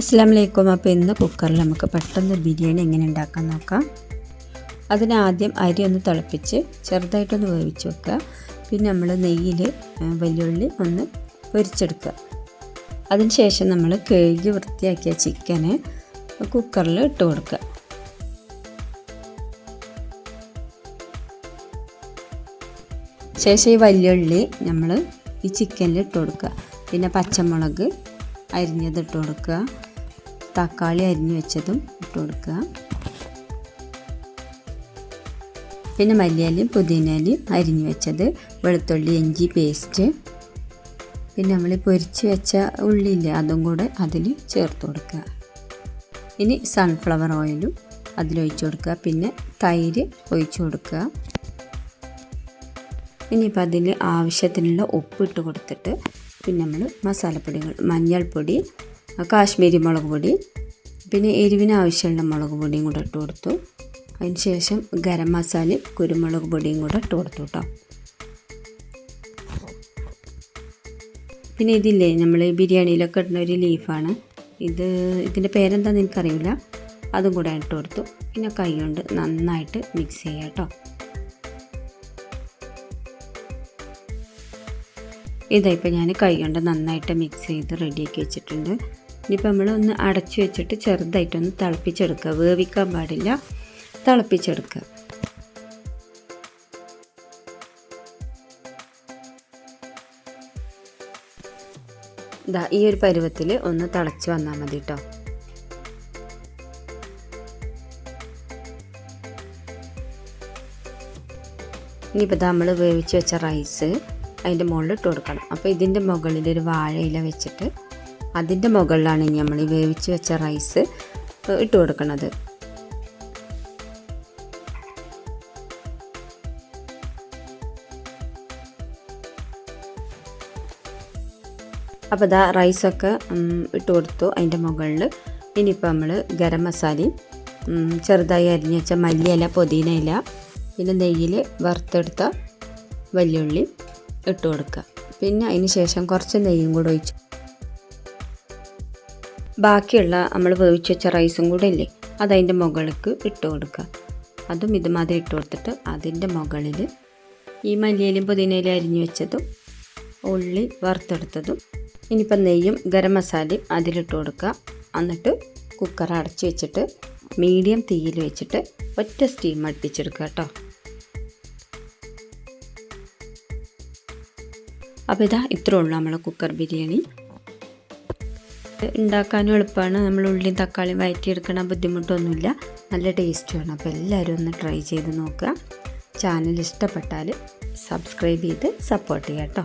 അസ്സാം വലൈക്കും അപ്പോൾ ഇന്ന് കുക്കറിൽ നമുക്ക് പെട്ടെന്ന് ബിരിയാണി എങ്ങനെ ഉണ്ടാക്കാൻ നോക്കാം. അതിനാദ്യം അരി ഒന്ന് തിളപ്പിച്ച് ചെറുതായിട്ടൊന്ന് വേവിച്ച് വെക്കുക. പിന്നെ നമ്മൾ നെയ്യിൽ വലിയുള്ളി ഒന്ന് പൊരിച്ചെടുക്കുക. അതിനുശേഷം നമ്മൾ കഴുകി വൃത്തിയാക്കിയ ചിക്കന് കുക്കറിൽ ഇട്ട് കൊടുക്കുക. ശേഷം ഈ വലിയുള്ളി നമ്മൾ ഈ ചിക്കനിൽ ഇട്ട് കൊടുക്കുക. പിന്നെ പച്ചമുളക് അരിഞ്ഞത് ഇട്ട് കൊടുക്കുക. തക്കാളി അരിഞ്ഞു വെച്ചതും ഇട്ട് കൊടുക്കുക. പിന്നെ മല്ലിയിലയും പുതിനയിലയും അരിഞ്ഞു വെച്ചത് വെളുത്തുള്ളി ഇഞ്ചി പേസ്റ്റ്. പിന്നെ നമ്മൾ പൊരിച്ച് വെച്ച ഉള്ളിയില്ലേ അതും കൂടെ അതിൽ ചേർത്ത് കൊടുക്കുക. ഇനി സൺഫ്ലവർ ഓയിലും അതിലൊഴിച്ച് കൊടുക്കുക. പിന്നെ തൈര് ഒഴിച്ചു കൊടുക്കുക. ഇനിയിപ്പോൾ അതിൽ ആവശ്യത്തിനുള്ള ഉപ്പ് ഇട്ട് കൊടുത്തിട്ട് പിന്നെ നമ്മൾ മസാലപ്പൊടികൾ മഞ്ഞൾപ്പൊടി കാശ്മീരി മുളക് പൊടി പിന്നെ എരിവിന് ആവശ്യമുള്ള മുളക് പൊടിയും കൂടെ ഇട്ട് കൊടുത്തു. അതിന് ശേഷം ഗരം മസാലയും കുരുമുളക് പൊടിയും കൂടെ ഇട്ട് കൊടുത്തു കേട്ടോ പിന്നെ ഇതില്ലേ നമ്മൾ ബിരിയാണിയിലൊക്കെ ഇടുന്ന ഒരു ലീഫാണ്. ഇത് ഇതിന്റെ പേരെന്താണെന്ന് എനിക്കറിയില്ല. അതും കൂടെ ഇട്ട് കൊടുത്തു. പിന്നെ കൈ കൊണ്ട് നന്നായിട്ട് മിക്സ് ചെയ്യാം കേട്ടോ ഇതായിപ്പോൾ ഞാൻ കൈ കൊണ്ട് നന്നായിട്ട് മിക്സ് ചെയ്ത് റെഡിയാക്കി വെച്ചിട്ടുണ്ട്. ഇനിയിപ്പോൾ നമ്മൾ ഒന്ന് അടച്ചു വെച്ചിട്ട് ചെറുതായിട്ടൊന്ന് തിളപ്പിച്ചെടുക്കുക. വേവിക്കാൻ പാടില്ല. തിളപ്പിച്ചെടുക്കുക. ഇതാ ഈ ഒരു പരുവത്തിൽ ഒന്ന് തിളച്ച് വന്നാൽ മതി കേട്ടോ ഇനിയിപ്പോൾ നമ്മൾ വേവിച്ച് വെച്ച റൈസ് അതിന്റെ മുകളിൽ ഇട്ട് കൊടുക്കണം. അപ്പോൾ ഇതിന്റെ മുകളിൽ ഒരു വാഴയില വെച്ചിട്ട് അതിന്റെ മുകളിലാണ് ഇനി നമ്മൾ ഈ വേവിച്ച് വെച്ച റൈസ് ഇട്ട് കൊടുക്കുന്നത് അപ്പോൾ ഇതാ റൈസൊക്കെ ഇട്ട് കൊടുത്തു അതിന്റെ മുകളിൽ ഇനിയിപ്പോൾ നമ്മൾ ഗരം മസാലയും ചെറുതായി അരിഞ്ഞ് വെച്ച മല്ലിയില പുതിനയില പിന്നെ നെയ്യിൽ വറുത്തെടുത്ത വലിയുള്ളി ഇട്ട് കൊടുക്കുക പിന്നെ അതിന് ശേഷം കുറച്ച് നെയ്യും കൂടെ ഒഴിച്ച് ബാക്കിയുള്ള നമ്മൾ വേവിച്ച് വെച്ച റൈസും കൂടെ ഇല്ലേ അതതിന്റെ മുകളിലേക്ക് ഇട്ട് കൊടുക്കുക. അതും ഇതുമാതിരി ഇട്ട് കൊടുത്തിട്ട് അതിന്റെ മുകളിൽ ഈ മല്ലിയിലും പുതിനയിലും അരിഞ്ഞു വെച്ചതും ഉള്ളി വറുത്തെടുത്തതും ഇനിയിപ്പം നെയ്യും ഗരം മസാലയും അതിലിട്ട് കൊടുക്കുക. എന്നിട്ട് കുക്കർ അടച്ച് വെച്ചിട്ട് മീഡിയം തീയിൽ വെച്ചിട്ട് ഒറ്റ സ്റ്റീം അടുപ്പിച്ചെടുക്കുക കേട്ടോ. അപ്പോൾ ഇതാ ഇത്രേ ഉള്ളൂ നമ്മളെ കുക്കർ ബിരിയാണി. ഉണ്ടാക്കാനും എളുപ്പമാണ്. നമ്മൾ ഉള്ളിയും തക്കാളിയും വയറ്റിയെടുക്കണ ബുദ്ധിമുട്ടൊന്നുമില്ല. നല്ല ടേസ്റ്റുമാണ് അപ്പോൾ എല്ലാവരും ഒന്ന് ട്രൈ ചെയ്ത് നോക്കുക. ചാനൽ ഇഷ്ടപ്പെട്ടാൽ സബ്സ്ക്രൈബ് ചെയ്ത് സപ്പോർട്ട് ചെയ്യാം കേട്ടോ